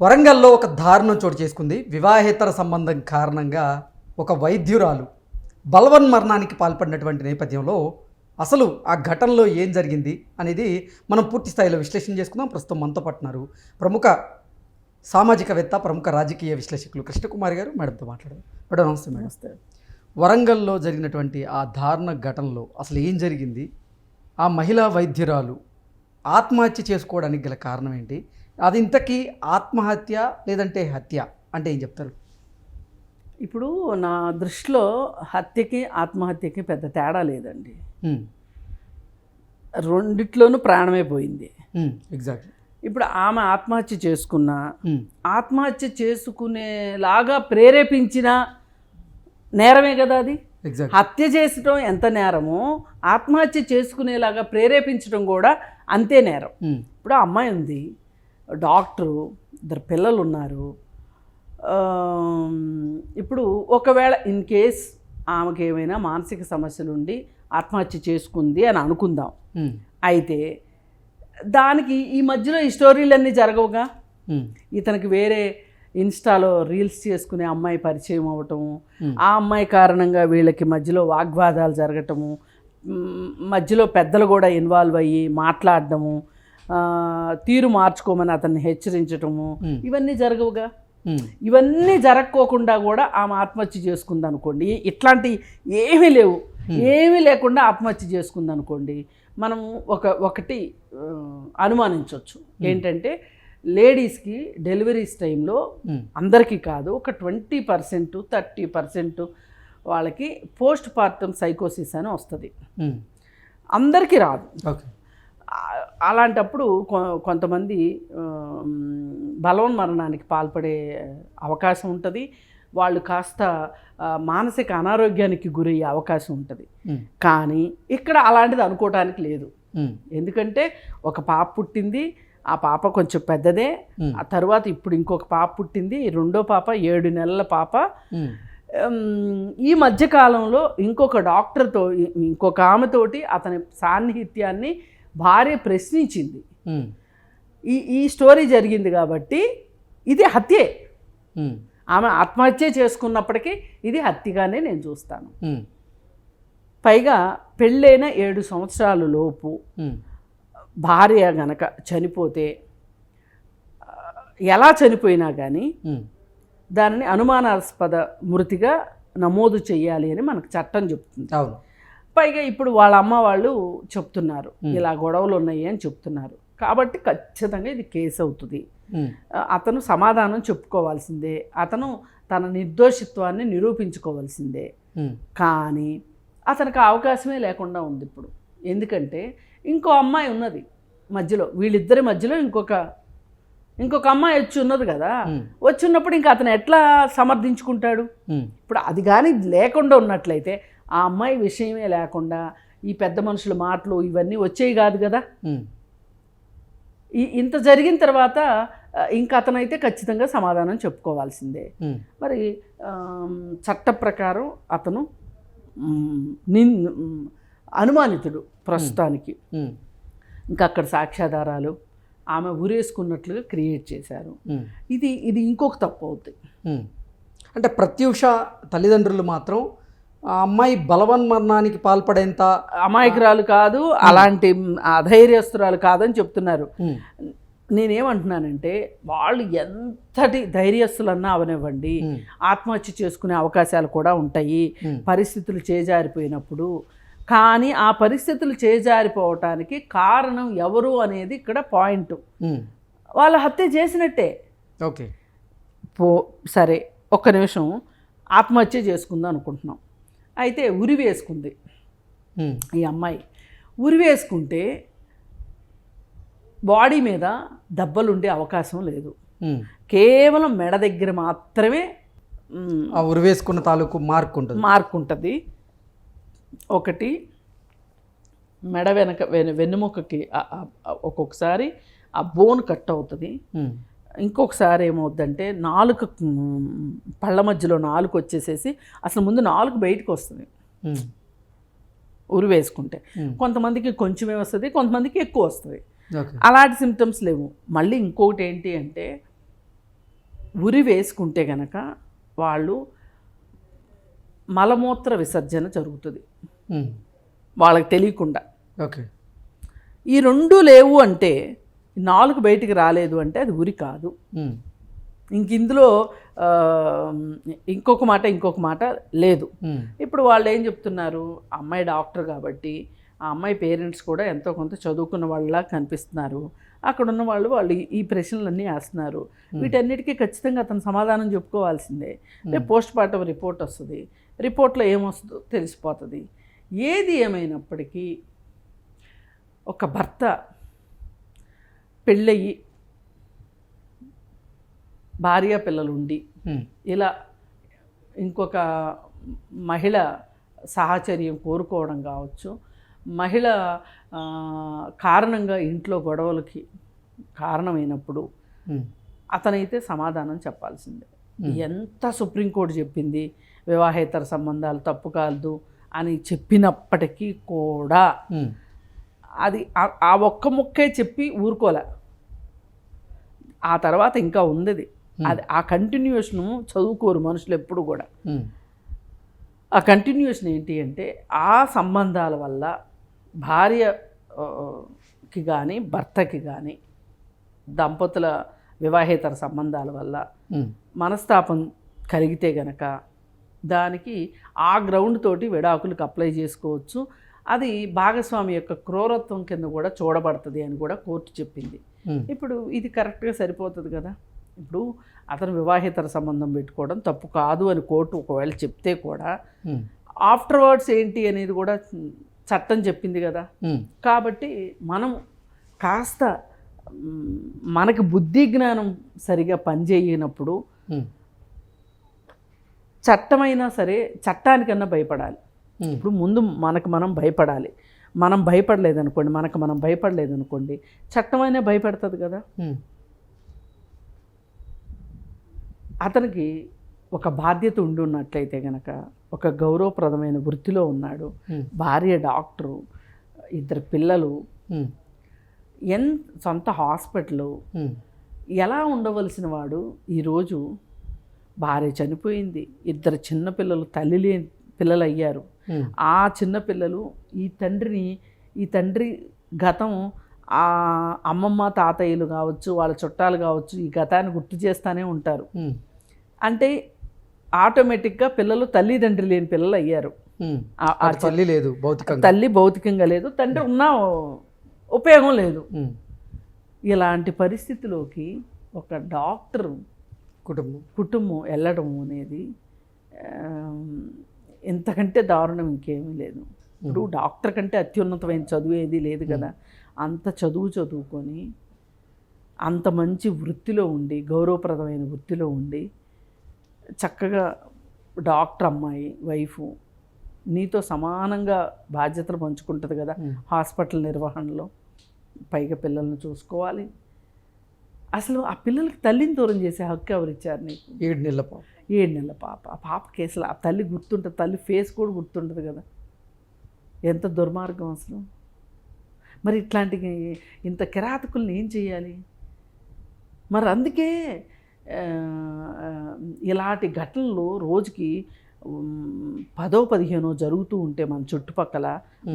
వరంగల్లో ఒక దారుణం చోటు చేసుకుంది. వివాహేతర సంబంధం కారణంగా ఒక వైద్యురాలు బలవన్ మరణానికి పాల్పడినటువంటి నేపథ్యంలో అసలు ఆ ఘటనలో ఏం జరిగింది అనేది మనం పూర్తి స్థాయిలో విశ్లేషణ చేసుకుందాం. ప్రస్తుతం మనతో పట్టున్నారు ప్రముఖ సామాజికవేత్త ప్రముఖ రాజకీయ విశ్లేషకులు కృష్ణకుమారి గారు. మేడంతో మాట్లాడారు మేడం నమస్తే మేడం. నమస్తే. వరంగల్లో జరిగినటువంటి ఆ దారుణ ఘటనలో అసలు ఏం జరిగింది? ఆ మహిళా వైద్యురాలు ఆత్మహత్య చేసుకోవడానికి గల కారణం ఏంటి? అది ఇంతకీ ఆత్మహత్య లేదంటే హత్య అంటే ఏం చెప్తారు? ఇప్పుడు నా దృష్టిలో హత్యకి ఆత్మహత్యకి పెద్ద తేడా లేదండి. రెండిట్లోనూ ప్రాణమే పోయింది. ఎగ్జాక్ట్లీ. ఇప్పుడు ఆమె ఆత్మహత్య చేసుకున్న ఆత్మహత్య చేసుకునేలాగా ప్రేరేపించిన నేరమే కదా అది? ఎగ్జాక్ట్ హత్య చేసడం ఎంత నేరమో ఆత్మహత్య చేసుకునేలాగా ప్రేరేపించడం కూడా అంతే నేరం. ఇప్పుడు అమ్మాయి ఉంది. డాక్టరు ఇద్దరు పిల్లలు ఉన్నారు ఇప్పుడు ఒకవేళ ఇన్ కేస్ ఆమెకి ఏమైనా మానసిక సమస్యలు ఉండి ఆత్మహత్య చేసుకుంది అని అనుకుందాం. అయితే దానికి ఈ మధ్యలో ఈ స్టోరీలన్నీ జరగవుగా? ఇతనికి వేరే ఇన్స్టాలో రీల్స్ చేసుకునే అమ్మాయి పరిచయం అవ్వటము Hmm. ఆ అమ్మాయి కారణంగా వీళ్ళకి మధ్యలో వాగ్వాదాలు జరగటము మధ్యలో పెద్దలు కూడా ఇన్వాల్వ్ అయ్యి మాట్లాడడము తీరు మార్చుకోమని అతన్ని హెచ్చరించటము. ఇవన్నీ జరగవుగా? ఇవన్నీ జరగకోకుండా కూడా ఆమె ఆత్మహత్య చేసుకుంది అనుకోండి ఇట్లాంటి ఏమీ లేవు. ఏమీ లేకుండా ఆత్మహత్య చేసుకుంది అనుకోండి మనం ఒక ఒకటి అనుమానించవచ్చు ఏంటంటే లేడీస్కి డెలివరీస్ టైంలో అందరికీ కాదు ఒక ట్వంటీ పర్సెంట్ థర్టీ పర్సెంట్ వాళ్ళకి పోస్ట్ పార్టమ్ సైకోసిస్ అని వస్తుంది. అందరికీ రాదు. ఓకే. అలాంటప్పుడు కొంతమంది ఆమ్, బలవన్మరణానికి పాల్పడే అవకాశం ఉంటుంది. వాళ్ళు కాస్త మానసిక అనారోగ్యానికి గురయ్యే అవకాశం ఉంటుంది. కానీ ఇక్కడ అలాంటిది అనుకోవటానికి లేదు. ఎందుకంటే ఒక పాప పుట్టింది ఆ పాప కొంచెం పెద్దదే. ఆ తర్వాత ఇప్పుడు ఇంకొక పాప పుట్టింది రెండో పాప ఏడు నెలల పాప. ఈ మధ్యకాలంలో ఇంకొక డాక్టర్తో ఇంకొక ఆమెతోటి అతని సాన్నిహిత్యాన్ని భార్య ప్రశ్నించింది. ఈ ఈ స్టోరీ జరిగింది కాబట్టి ఇది హత్యే. ఆమె ఆత్మహత్య చేసుకున్నప్పటికీ ఇది హత్యగానే నేను చూస్తాను. పైగా పెళ్ళైన ఏడు సంవత్సరాల లోపు భార్య గనక చనిపోతే ఎలా చనిపోయినా కానీ దానిని అనుమానాస్పద మృతిగా నమోదు చేయాలి అని మనకు చట్టం చెప్తుంది. అవును. పైగా ఇప్పుడు వాళ్ళ అమ్మ వాళ్ళు చెప్తున్నారు ఇలా గొడవలు ఉన్నాయి అని చెప్తున్నారు. కాబట్టి ఖచ్చితంగా ఇది కేసు అవుతుంది. అతను సమాధానం చెప్పుకోవాల్సిందే అతను తన నిర్దోషిత్వాన్ని నిరూపించుకోవాల్సిందే. కానీ అతనికి అవకాశమే లేకుండా ఉంది ఇప్పుడు. ఎందుకంటే ఇంకో అమ్మాయి ఉన్నది మధ్యలో వీళ్ళిద్దరి మధ్యలో ఇంకొక ఇంకొక అమ్మాయి వచ్చి ఉన్నది కదా. వచ్చి ఉన్నప్పుడు ఇంకా అతను ఎట్లా సమర్థించుకుంటాడు? ఇప్పుడు అది కానీ లేకుండా ఉన్నట్లయితే ఆ అమ్మాయి విషయమే లేకుండా ఈ పెద్ద మనుషుల మాటలు ఇవన్నీ వచ్చేవి కాదు కదా. ఇంత జరిగిన తర్వాత ఇంకా అతనైతే ఖచ్చితంగా సమాధానం చెప్పుకోవాల్సిందే. మరి చట్ట ప్రకారం అతను అనుమానితుడు ప్రస్తుతానికి. ఇంకా అక్కడ సాక్ష్యాధారాలు ఆమె ఉరేసుకున్నట్లుగా క్రియేట్ చేశారు. ఇది ఇది ఇంకొక తప్పు అవుతుంది. అంటే ప్రత్యూష తల్లిదండ్రులు మాత్రం ఆ అమ్మాయి బలవన్మరణానికి పాల్పడేంత అమాయకురాలు కాదు అలాంటి అధైర్యస్తురాలు కాదని చెప్తున్నారు. నేనేమంటున్నానంటే వాళ్ళు ఎంతటి ధైర్యస్తులన్నా అవనివ్వండి ఆత్మహత్య చేసుకునే అవకాశాలు కూడా ఉంటాయి పరిస్థితులు చేజారిపోయినప్పుడు. కానీ ఆ పరిస్థితులు చేజారిపోవటానికి కారణం ఎవరు అనేది ఇక్కడ పాయింట్. వాళ్ళ హత్య చేసినట్టే. ఓకే. పో సరే ఒక్క నిమిషం ఆత్మహత్య చేసుకుందాం అనుకుంటున్నాం. అయితే ఉరి వేసుకుంది. ఈ అమ్మాయి ఉరి వేసుకుంటే బాడీ మీద దెబ్బలు ఉండే అవకాశం లేదు. కేవలం మెడ దగ్గర మాత్రమే మ్, ఆ ఉరివేసుకున్న తాలూకు మార్క్ ఉంటుంది. మార్క్ ఉంటుంది. ఒకటి మెడ వెనక వెను వెన్నుముకకి ఒక్కొక్కసారి ఆ బోన్ కట్ అవుతుంది. ఇంకొకసారి ఏమవుద్దంటే నాలుక పళ్ళ మధ్యలో నాలుక వచ్చేసేసి అసలు ముందు నాలుగు బయటకు వస్తుంది. ఉరి వేసుకుంటే. కొంతమందికి కొంచెమే వస్తుంది కొంతమందికి ఎక్కువ వస్తుంది. అలాంటి సిమ్టమ్స్ లేవు. మళ్ళీ ఇంకొకటి ఏంటి అంటే ఉరి వేసుకుంటే గనక వాళ్ళు మలమూత్ర విసర్జన జరుగుతుంది. వాళ్ళకి తెలియకుండా. ఓకే. ఈ రెండు లేవు అంటే నాలుగు బయటికి రాలేదు అంటే అది ఉరి కాదు. ఇంక ఇందులో ఇంకొక మాట ఇంకొక మాట లేదు. ఇప్పుడు వాళ్ళు ఏం చెప్తున్నారు? అమ్మాయి డాక్టర్ కాబట్టి ఆ అమ్మాయి పేరెంట్స్ కూడా ఎంతో కొంత చదువుకున్న వాళ్ళలా కనిపిస్తున్నారు. అక్కడ ఉన్న వాళ్ళు వాళ్ళు ఈ- ఈ ప్రశ్నలన్నీ వేస్తున్నారు. వీటన్నిటికీ ఖచ్చితంగా అతను సమాధానం చెప్పుకోవాల్సిందే. రేపు పోస్ట్ మార్టం రిపోర్ట్ వస్తుంది. రిపోర్ట్లో ఏమొస్తుందో తెలిసిపోతుంది. ఏది ఏమైనప్పటికీ ఒక భర్త పెళ్ళయి భార్య పిల్లలు ఉండి ఉమ్. ఇలా ఇంకొక మహిళ సాహచర్యం కోరుకోవడం కావచ్చు మహిళ కారణంగా ఇంట్లో గొడవలకి కారణమైనప్పుడు. అతనైతే సమాధానం చెప్పాల్సిందే ఎంత సుప్రీంకోర్టు చెప్పింది వివాహేతర సంబంధాలు తప్పు కాదు అని చెప్పినప్పటికీ కూడా. అది ఆ- ఒక్క ముక్కే చెప్పి ఊరుకోలే. ఆ తర్వాత ఇంకా ఉంది అది ఆ కంటిన్యూషన్ చదువుకోరు మనుషులు ఎప్పుడు కూడా. ఆ కంటిన్యూషన్ ఏంటి అంటే ఆ సంబంధాల వల్ల భార్య ఆ, కి కానీ భర్తకి కానీ దంపతుల వివాహేతర సంబంధాల వల్ల. మనస్తాపం కలిగితే గనక దానికి ఆ గ్రౌండ్ తోటి విడాకులకు అప్లై చేసుకోవచ్చు. అది భాగస్వామి యొక్క క్రూరత్వం కింద కూడా చూడబడుతుంది అని కూడా కోర్టు చెప్పింది. ఇప్పుడు ఇది కరెక్ట్గా సరిపోతుంది కదా ఇప్పుడు అతను వివాహేతర సంబంధం పెట్టుకోవడం తప్పు కాదు అని కోర్టు ఒకవేళ చెప్తే కూడా ఉమ్. ఆఫ్టర్ వర్డ్స్ ఏంటి అనేది కూడా చట్టం చెప్పింది కదా. కాబట్టి మనం కాస్త మనకి బుద్ధి జ్ఞానం సరిగా పనిచేయనప్పుడు. చట్టమైనా సరే చట్టానికన్నా భయపడాలి. ఇప్పుడు ముందు మనకు మనం భయపడాలి మనం భయపడలేదనుకోండి మనకు మనం భయపడలేదనుకోండి చట్టమైనా భయపెడుతుంది కదా. అతనికి ఒక బాధ్యత ఉండి ఉన్నట్లయితే గనక ఒక గౌరవప్రదమైన వృత్తిలో ఉన్నాడు. భార్య డాక్టరు ఇద్దరు పిల్లలు. ఎన్ సొంత హాస్పిటల్. ఎలా ఉండవలసిన వాడు ఈరోజు భార్య చనిపోయింది ఇద్దరు చిన్నపిల్లలు తల్లి లేని పిల్లలు అయ్యారు. ఆ చిన్నపిల్లలు ఈ తండ్రిని ఈ తండ్రి గతం ఆ అమ్మమ్మ తాతయ్యలు కావచ్చు వాళ్ళ చుట్టాలు కావచ్చు ఈ గతాన్ని గుర్తు చేస్తూనే ఉంటారు. అంటే ఆటోమేటిక్గా పిల్లలు తల్లిదండ్రి లేని పిల్లలు అయ్యారు. తల్లి లేదు భౌతికంగా. తల్లి భౌతికంగా లేదు తండ్రి ఉన్నా ఉపయోగం లేదు. ఇలాంటి పరిస్థితిలోకి ఒక డాక్టర్ కుటుంబం. కుటుంబం వెళ్ళడం అనేది ఇంతకంటే దారుణం ఇంకేమీ లేదు. ఇప్పుడు డాక్టర్ కంటే అత్యున్నతమైన చదువు ఏది లేదు కదా. అంత చదువు చదువుకొని అంత మంచి వృత్తిలో ఉండి గౌరవప్రదమైన వృత్తిలో ఉండి చక్కగా డాక్టర్ అమ్మాయి వైఫు నీతో సమానంగా బాధ్యతలు పంచుకుంటుంది కదా. హాస్పిటల్ నిర్వహణలో. పైగా పిల్లల్ని చూసుకోవాలి. అసలు ఆ పిల్లలకి తల్లిని దూరం చేసే హక్కు ఎవరు ఇచ్చారు నీకు? ఏడు నెలల పాప ఏడు నెలల పాప. ఆ పాప కేసులో ఆ తల్లి గుర్తుంటుంది తల్లి ఫేస్ కూడా గుర్తుంటుంది కదా. ఎంత దుర్మార్గం అసలు. మరి ఇట్లాంటి ఇంత కిరాతకుల్ని ఏం చేయాలి మరి అందుకే ఇలాంటి ఘటనలు రోజుకి పదో పదిహేనో జరుగుతూ ఉంటే మన చుట్టుపక్కల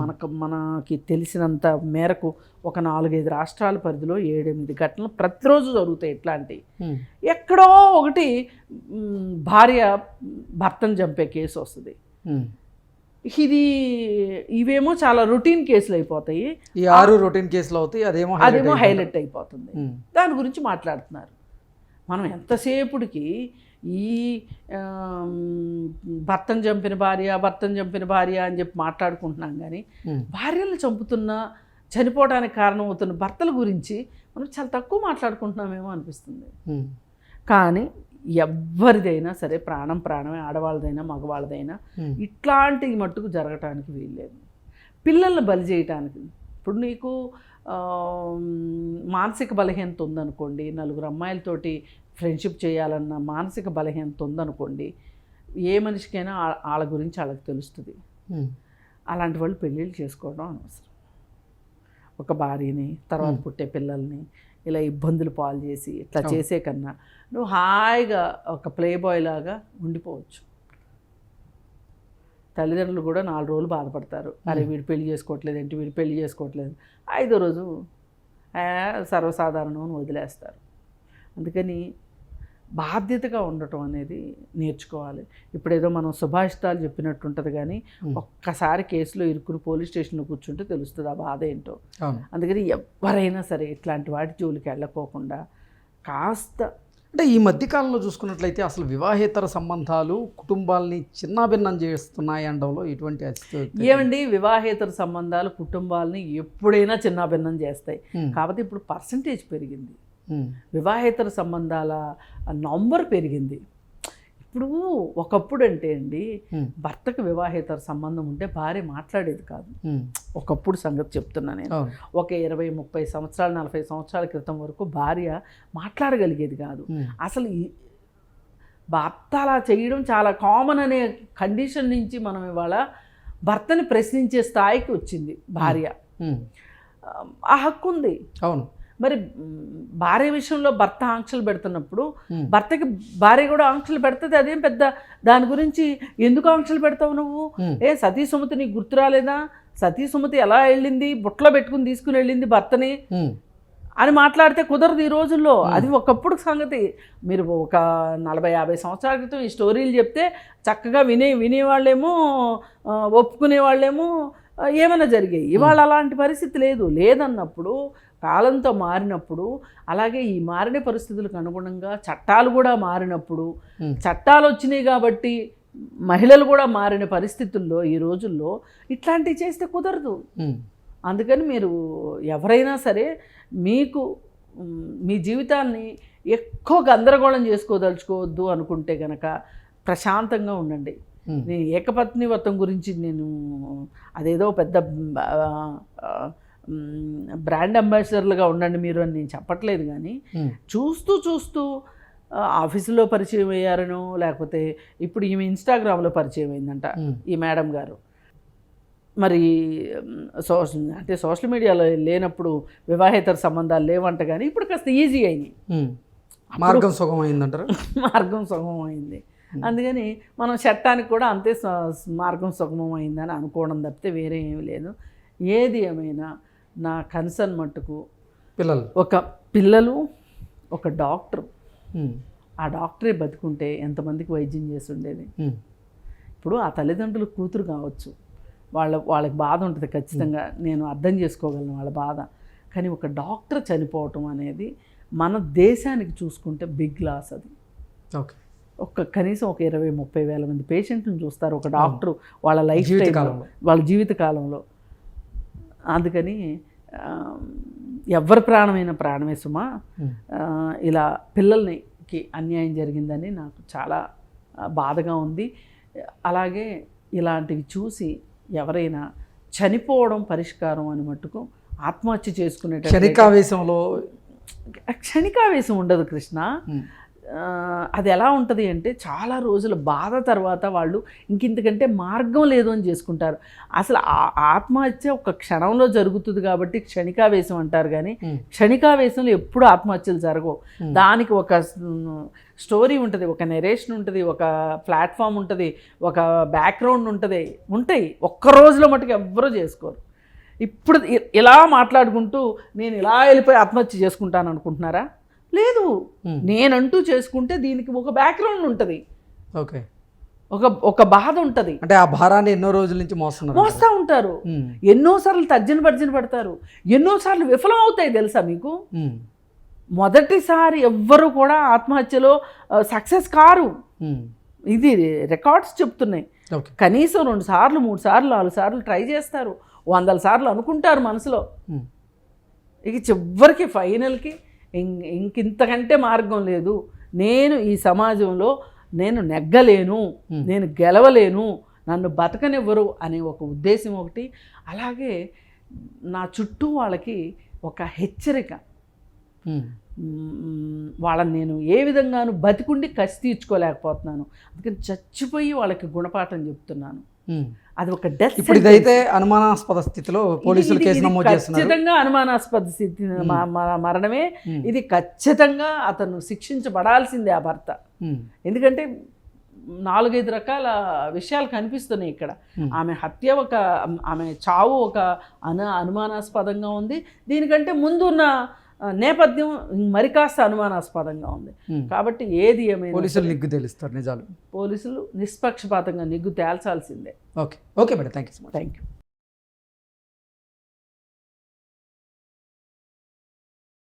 మనకు మనకి తెలిసినంత మేరకు ఒక నాలుగైదు రాష్ట్రాల పరిధిలో ఏడెనిమిది ఘటనలు ప్రతిరోజు జరుగుతాయి ఇట్లాంటివి. ఎక్కడో ఒకటి భార్య భర్తను చంపే కేసు వస్తుంది. ఇది ఇవేమో చాలా రొటీన్ కేసులు అయిపోతాయి ఈ ఆరు రొటీన్ కేసులు అవుతాయి అదేమో అదేమో. హైలైట్ అయిపోతుంది. దాని గురించి మాట్లాడుతున్నారు మనం ఎంతసేపుడికి ఈ భర్తను చంపిన భార్య భర్తను చంపిన భార్య అని చెప్పి మాట్లాడుకుంటున్నాం కానీ. భార్యలు చంపుతున్న చనిపోవడానికి కారణమవుతున్న భర్తల గురించి మనం చాలా తక్కువ మాట్లాడుకుంటున్నామేమో అనిపిస్తుంది. కానీ ఎవరిదైనా సరే ప్రాణం ప్రాణమే ఆడవాళ్ళదైనా మగవాళ్ళదైనా. ఇట్లాంటి మట్టుకు జరగటానికి వీల్లేదు పిల్లల్ని బలి చేయటానికి ఇప్పుడు నీకు మానసిక బలహీనత ఉందనుకోండి నలుగురు అమ్మాయిలతోటి ఫ్రెండ్షిప్ చేయాలన్న మానసిక బలహీనత ఉందనుకోండి ఏ మనిషికైనా వాళ్ళ గురించి వాళ్ళకి తెలుస్తుంది. అలాంటి వాళ్ళు పెళ్ళిళ్ళు చేసుకోవడం అనవసరం. ఒక భార్యని తర్వాత పుట్టే పిల్లల్ని ఇలా ఇబ్బందులు పాలు చేసి ఇట్లా చేసే కన్నా నువ్వు హాయిగా ఒక ప్లే బాయ్ లాగా ఉండిపోవచ్చు. తల్లిదండ్రులు కూడా నాలుగు రోజులు బాధపడతారు. అరే వీడు పెళ్ళి చేసుకోవట్లేదు ఏంటి? వీడు పెళ్ళి చేసుకోవట్లేదు. ఐదో రోజు "ఆ, సర్వసాధారణం వదిలేస్తారు. అందుకని బాధ్యతగా ఉండటం అనేది నేర్చుకోవాలి. ఇప్పుడు ఏదో మనం సుభాషితాలు చెప్పినట్టు ఉంటుంది కానీ ఒక్కసారి కేసులో ఇరుక్కుని పోలీస్ స్టేషన్లో కూర్చుంటే తెలుస్తుంది ఆ బాధ ఏంటో. అందుకని ఎవరైనా సరే ఇట్లాంటి వాటి జోలికి వెళ్ళకోకుండా కాస్త అంటే ఈ మధ్యకాలంలో చూసుకున్నట్లయితే అసలు వివాహేతర సంబంధాలు కుటుంబాల్ని చిన్నాభిన్నం చేస్తున్నాయి అనడంలో ఎటువంటి ఏమండి? వివాహేతర సంబంధాలు కుటుంబాలని ఎప్పుడైనా చిన్నాభిన్నం చేస్తాయి. కాకపోతే ఇప్పుడు పర్సంటేజ్ పెరిగింది. వివాహేతర సంబంధాల నంబర్ పెరిగింది. ఇప్పుడు ఒకప్పుడు అంటే అండి ఉమ్, భర్తకు వివాహేతర సంబంధం ఉంటే భార్య మాట్లాడేది కాదు. ఉమ్, ఒకప్పుడు సంగతి చెప్తున్నా నేను. ఒక ఇరవై ముప్పై సంవత్సరాలు నలభై సంవత్సరాల క్రితం వరకు భార్య మాట్లాడగలిగేది కాదు. అసలు ఈ భర్త అలా చేయడం చాలా కామన్ అనే కండిషన్ నుంచి మనం ఇవాళ భర్తని ప్రశ్నించే స్థాయికి వచ్చింది భార్య. ఆ హక్కు ఉంది అవును. మరి భార్య విషయంలో భర్త ఆంక్షలు పెడుతున్నప్పుడు భర్తకి భార్య కూడా ఆంక్షలు పెడుతుంది అదేం పెద్ద దాని గురించి ఎందుకు ఆంక్షలు పెడతావు నువ్వు? ఏ సతీ సుమతి నీకు గుర్తు రాలేదా? సతీ సుమతి ఎలా వెళ్ళింది? బుట్టలో పెట్టుకుని తీసుకుని వెళ్ళింది భర్తని? అని మాట్లాడితే కుదరదు ఈ రోజుల్లో. అది ఒకప్పుడు సంగతి. మీరు ఒక నలభై యాభై సంవత్సరాల క్రితం ఈ స్టోరీలు చెప్తే చక్కగా వినే వినేవాళ్ళేమో ఆ, ఒప్పుకునే వాళ్ళేమో ఆ, ఏమైనా జరిగాయి. ఇవాళ అలాంటి పరిస్థితి లేదు. లేదన్నప్పుడు కాలంతో మారినప్పుడు అలాగే ఈ మారిన పరిస్థితులకు అనుగుణంగా చట్టాలు కూడా మారినప్పుడు. చట్టాలు వచ్చినాయి కాబట్టి మహిళలు కూడా మారిన పరిస్థితుల్లో ఈ రోజుల్లో ఇట్లాంటివి చేస్తే కుదరదు. అందుకని మీరు ఎవరైనా సరే మీకు మ్, జీవితాన్ని ఎక్కువ గందరగోళం చేసుకోదలుచుకోవద్దు అనుకుంటే గనక ప్రశాంతంగా ఉండండి. నేను ఏకపత్ని వ్రతం గురించి నేను అదేదో పెద్ద బ్రాండ్ అంబాసిడర్లుగా ఉండండి మీరు అని నేను చెప్పట్లేదు కానీ చూస్తూ చూస్తూ ఆఫీసులో పరిచయం అయ్యారనో లేకపోతే ఇప్పుడు ఈమె ఇన్స్టాగ్రామ్లో పరిచయం అయిందంట ఈ మేడం గారు. మరి సోషల్ అంటే సోషల్ మీడియాలో లేనప్పుడు వివాహేతర సంబంధాలు లేవంట కానీ ఇప్పుడు కాస్త ఈజీ అయినాయి. మార్గం సుగం అయిందంటారు మార్గం సుగమం అయింది అందుకని మనం చట్టానికి కూడా అంతే మార్గం సుగమం అయిందని అనుకోవడం తప్పితే వేరే ఏమీ లేదు. ఏది ఏమైనా నా కన్సర్న్ మట్టుకు పిల్లలు. ఒక పిల్లలు ఒక డాక్టర్ ఉమ్, ఆ డాక్టరే బతుకుంటే ఎంతమందికి వైద్యం చేసి ఉండేది? ఉమ్, ఇప్పుడు ఆ తల్లిదండ్రులు కూతురు కావచ్చు. వాళ్ళ వాళ్ళకి బాధ ఉంటుంది ఖచ్చితంగా. నేను అర్థం చేసుకోగలను వాళ్ళ బాధ. కానీ ఒక డాక్టర్ చనిపోవటం అనేది మన దేశానికి చూసుకుంటే బిగ్ లాస్ అది. ఓకే. ఒక కనీసం ఒక ఇరవై ముప్పై వేల మంది పేషెంట్లను చూస్తారు. ఒక డాక్టర్ వాళ్ళ లైఫ్ జీవితకాలంలో. వాళ్ళ జీవితకాలంలో అందుకని ఎవరి ప్రాణమైన ప్రాణమే సుమా. ఇలా పిల్లల్నికి అన్యాయం జరిగిందని నాకు చాలా బాధగా ఉంది. అలాగే ఇలాంటివి చూసి ఎవరైనా చనిపోవడం పరిష్కారం అని మట్టుకు ఆత్మహత్య చేసుకునే క్షణికావేశంలో క్షణికావేశం ఉండదు కృష్ణ. అది ఎలా ఉంటుంది అంటే చాలా రోజుల బాధ తర్వాత వాళ్ళు ఇంకింతకంటే మార్గం లేదు అని చేసుకుంటారు. అసలు ఆ ఆత్మహత్య ఒక క్షణంలో జరుగుతుంది కాబట్టి క్షణికావేశం అంటారు కానీ క్షణికావేశంలో ఎప్పుడు ఆత్మహత్యలు జరగవు. దానికి ఒక స్టోరీ ఉంటుంది ఒక నెరేషన్ ఉంటుంది ఒక ప్లాట్ఫామ్ ఉంటుంది ఒక బ్యాక్గ్రౌండ్ ఉంటుంది. ఉంటాయి. ఒక్క రోజులో మటుకు ఎవ్వరూ చేసుకోరు. ఇప్పుడు ఇలా మాట్లాడుకుంటూ నేను ఇలా వెళ్ళిపోయి ఆత్మహత్య చేసుకుంటాను అనుకుంటున్నారా? లేదు. Hmm. నేనంటూ చేసుకుంటే దీనికి ఒక బ్యాక్గ్రౌండ్ ఉంటుంది. ఓకే ఒక ఒక బాధ ఉంటుంది. అంటే ఆ భారాన్ని ఎన్నో రోజుల నుంచి మోస్తున్నారు మోస్తూ ఉంటారు. ఉమ్, ఎన్నోసార్లు తర్జన భర్జన పడతారు. ఎన్నోసార్లు విఫలం అవుతాయి తెలుసా మీకు? ఉమ్, మొదటిసారి ఎవ్వరు కూడా ఆత్మహత్యలో సక్సెస్ కారు. ఇది రికార్డ్స్ చెప్తున్నాయి. కనీసం రెండు సార్లు మూడు సార్లు నాలుగు సార్లు ట్రై చేస్తారు. వందల సార్లు అనుకుంటారు మనసులో. ఇక చివరికి ఫైనల్కి ఇంకింతకంటే మార్గం లేదు. నేను ఈ సమాజంలో నేను నెగ్గలేను. నేను గెలవలేను నన్ను బతకనివ్వరు అనే ఒక ఉద్దేశం ఒకటి. అలాగే నా చుట్టూ వాళ్ళకి ఒక హెచ్చరిక. వాళ్ళని నేను ఏ విధంగాను బతికుండి కసి తీర్చుకోలేకపోతున్నాను. అందుకని చచ్చిపోయి వాళ్ళకి గుణపాఠం చెప్తున్నాను. అది ఒక డెత్ ఇప్పుడు ఇదైతే అనుమానాస్పద స్థితిలో పోలీసులు కేసు నమోదు చేస్తున్నారు. ఖచ్చితంగా అనుమానాస్పద స్థితి మరణమే. ఇది ఖచ్చితంగా అతను శిక్షించబడాల్సిందే ఆ భర్త. ఎందుకంటే నాలుగైదు రకాల విషయాలు కనిపిస్తున్నాయి ఇక్కడ. ఆమె హత్య ఒక ఆమె చావు ఒక అను అనుమానాస్పదంగా ఉంది. దీనికంటే ముందున్న నేపథ్యం మరి కాస్త అనుమానాస్పదంగా ఉంది. ఉమ్. కాబట్టి ఏది ఏమైనా పోలీసులు నిగ్గు తెలుస్తారు నిజాలు. పోలీసులు నిష్పక్షపాతంగా నిగ్గు తేల్చాల్సిందే. Okay. Okay madam. Thank you so much. Thank you